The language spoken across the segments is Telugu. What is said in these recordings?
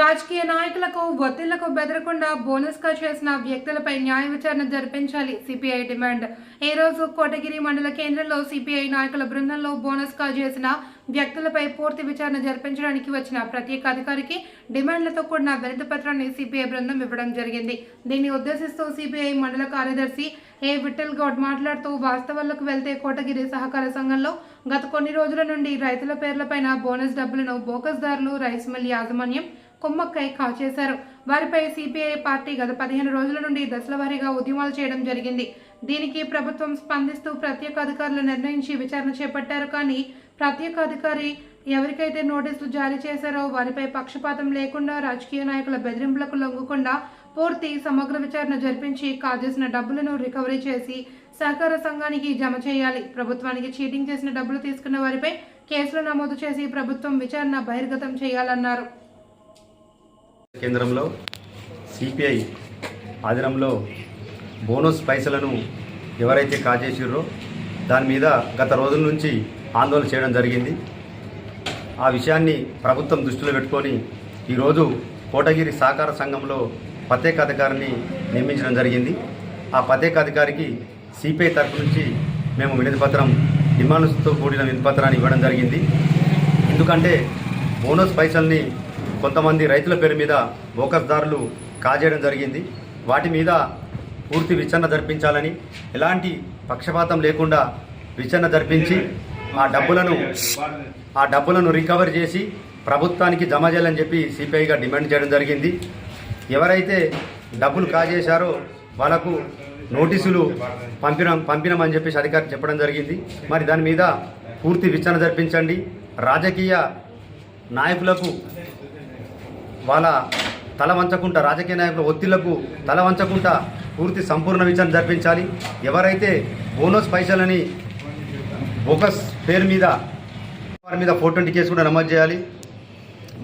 రాజకీయ నాయకులకు ఒత్తిళ్ళకు బెదరకుండా బోనస్గా చేసిన వ్యక్తులపై న్యాయ విచారణ జరిపించాలి సిపిఐ డిమాండ్. ఈ రోజు కోటగిరి మండల కేంద్రంలో సిపిఐ నాయకుల బృందంలో బోనస్గా చేసిన వ్యక్తులపై పూర్తి విచారణ జరిపించడానికి వచ్చిన ప్రత్యేక అధికారికి డిమాండ్లతో కూడిన వినతి పత్రాన్ని సిపిఐ బృందం ఇవ్వడం జరిగింది. దీన్ని ఉద్దేశిస్తూ సిపిఐ మండల కార్యదర్శి ఏ విఠల్ గౌడ్ మాట్లాడుతూ వాస్తవాలకు వెళ్తే కోటగిరి సహకార సంఘంలో గత కొన్ని రోజుల నుండి రైతుల పేర్లపైన బోనస్ డబ్బులను బోకస్దారులు రైస్ మిల్ యాజమాన్యం కుమ్మక్కై కాచేశారు వారిపై సిపిఐ పార్టీ గత పదిహేను రోజుల నుండి దశల వారీగా ఉద్యమాలు చేయడం జరిగింది. దీనికి ప్రభుత్వం స్పందిస్తూ ప్రత్యేక అధికారులు నిర్ణయించి విచారణ చేపట్టారు కానీ ప్రత్యేక అధికారి ఎవరికైతే నోటీసులు జారీ చేశారో వారిపై పక్షపాతం లేకుండా రాజకీయ నాయకుల బెదిరింపులకు లొంగకుండా పూర్తి సమగ్ర విచారణ జరిపించి కాజేసిన డబ్బులను రికవరీ చేసి సహకార సంఘానికి జమ చేయాలి. ప్రభుత్వానికి చీటింగ్ చేసిన డబ్బులు తీసుకున్న వారిపై కేసులు నమోదు చేసి ప్రభుత్వం విచారణ బహిర్గతం చేయాలన్నారు. కేంద్రంలో సిపిఐ ఆధీనంలో బోనస్ పైసలను ఎవరైతే కాజేసిర్రో దాని మీద గత రోజుల నుంచి ఆందోళన చేయడం జరిగింది. ఆ విషయాన్ని ప్రభుత్వం దృష్టిలో పెట్టుకొని ఈరోజు కోటగిరి సహకార సంఘంలో ప్రత్యేక అధికారిని నియమించడం జరిగింది. ఆ ప్రత్యేక అధికారికి సిపిఐ తరఫు నుంచి మేము వినతి పత్రం డిమాండ్స్తో కూడిన వినతి పత్రాన్ని ఇవ్వడం జరిగింది. ఎందుకంటే బోనస్ పైసల్ని కొంతమంది రైతుల పేరు మీద మోకస్దారులు కాజేయడం జరిగింది. వాటి మీద పూర్తి విచారణ జరిపించాలని ఎలాంటి పక్షపాతం లేకుండా విచారణ జరిపించి ఆ డబ్బులను ఆ డబ్బులను రికవర్ చేసి ప్రభుత్వానికి జమ చేయాలని చెప్పి సిపిఐగా డిమాండ్ చేయడం జరిగింది. ఎవరైతే డబ్బులు కాజేశారో వాళ్ళకు నోటీసులు పంపిన పంపినామని చెప్పేసి అధికారి చెప్పడం జరిగింది. మరి దాని మీద పూర్తి విచారణ జరిపించండి. రాజకీయ నాయకులకు వాళ్ళ తల వంచకుండా రాజకీయ నాయకుల ఒత్తిళ్ళకు తల వంచకుండా పూర్తి సంపూర్ణ విచారణ జరిపించాలి. ఎవరైతే బోనస్ పైసలని బోకస్ పేరు మీద వారి మీద ఫోర్ ట్వంటీ కేసు కూడా నమోదు చేయాలి.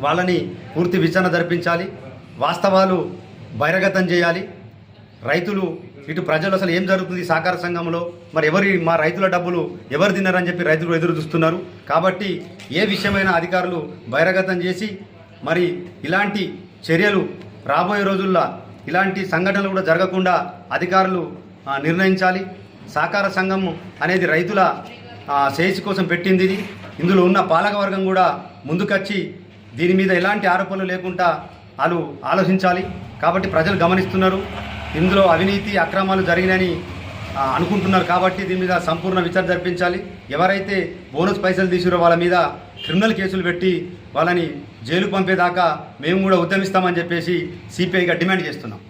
వాళ్ళని పూర్తి విచారణ జరిపించాలి. వాస్తవాలు బహిరగతం చేయాలి. రైతులు ఇటు ప్రజలు అసలు ఏం జరుగుతుంది సహకార సంఘంలో? మరి ఎవరి మా రైతుల డబ్బులు ఎవరు తిన్నారని చెప్పి రైతులు ఎదురు చూస్తున్నారు. కాబట్టి ఏ విషయమైనా అధికారులు బహిరగతం చేసి మరి ఇలాంటి చర్యలు రాబోయే రోజుల్లో ఇలాంటి సంఘటనలు కూడా జరగకుండా అధికారులు నిర్ణయించాలి. సహకార సంఘం అనేది రైతుల శ్రేయస్సు కోసం పెట్టింది ఇది. ఇందులో ఉన్న పాలకవర్గం కూడా ముందుకొచ్చి దీని మీద ఎలాంటి ఆరోపణలు లేకుండా వాళ్ళు ఆలోచించాలి. కాబట్టి ప్రజలు గమనిస్తున్నారు. ఇందులో అవినీతి అక్రమాలు జరిగినాయని అనుకుంటున్నారు కాబట్టి దీని మీద సంపూర్ణ విచారణ జరిపించాలి. ఎవరైతే బోనస్ పైసలు తీసుకురో వాళ్ళ మీద క్రిమినల్ కేసులు పెట్టి వాళ్ళని జైలు పంపేదాకా మేము కూడా ఉద్యమిస్తామని చెప్పేసి సిపిఐగా డిమాండ్ చేస్తున్నాం.